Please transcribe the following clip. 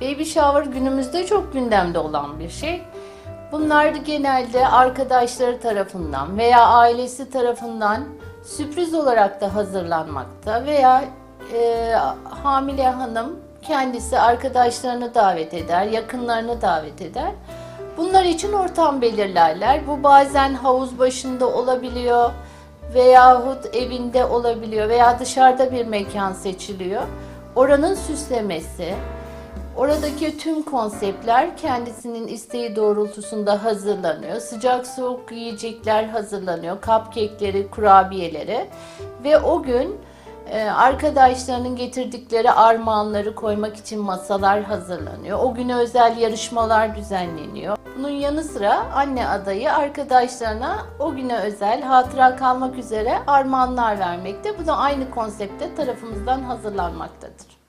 Baby shower günümüzde çok gündemde olan bir şey. Bunlar genelde arkadaşları tarafından veya ailesi tarafından sürpriz olarak da hazırlanmakta veya e, hamile hanım kendisi arkadaşlarını davet eder, yakınlarını davet eder. Bunlar için ortam belirlerler. Bu bazen havuz başında olabiliyor veyahut evinde olabiliyor veya dışarıda bir mekan seçiliyor. Oranın süslemesi, Oradaki tüm konseptler kendisinin isteği doğrultusunda hazırlanıyor. Sıcak soğuk yiyecekler hazırlanıyor. Cupcake'leri, kurabiyeleri ve o gün e, arkadaşlarının getirdikleri armağanları koymak için masalar hazırlanıyor. O güne özel yarışmalar düzenleniyor. Bunun yanı sıra anne adayı arkadaşlarına o güne özel hatıra kalmak üzere armağanlar vermekte. Bu da aynı konsepte tarafımızdan hazırlanmaktadır.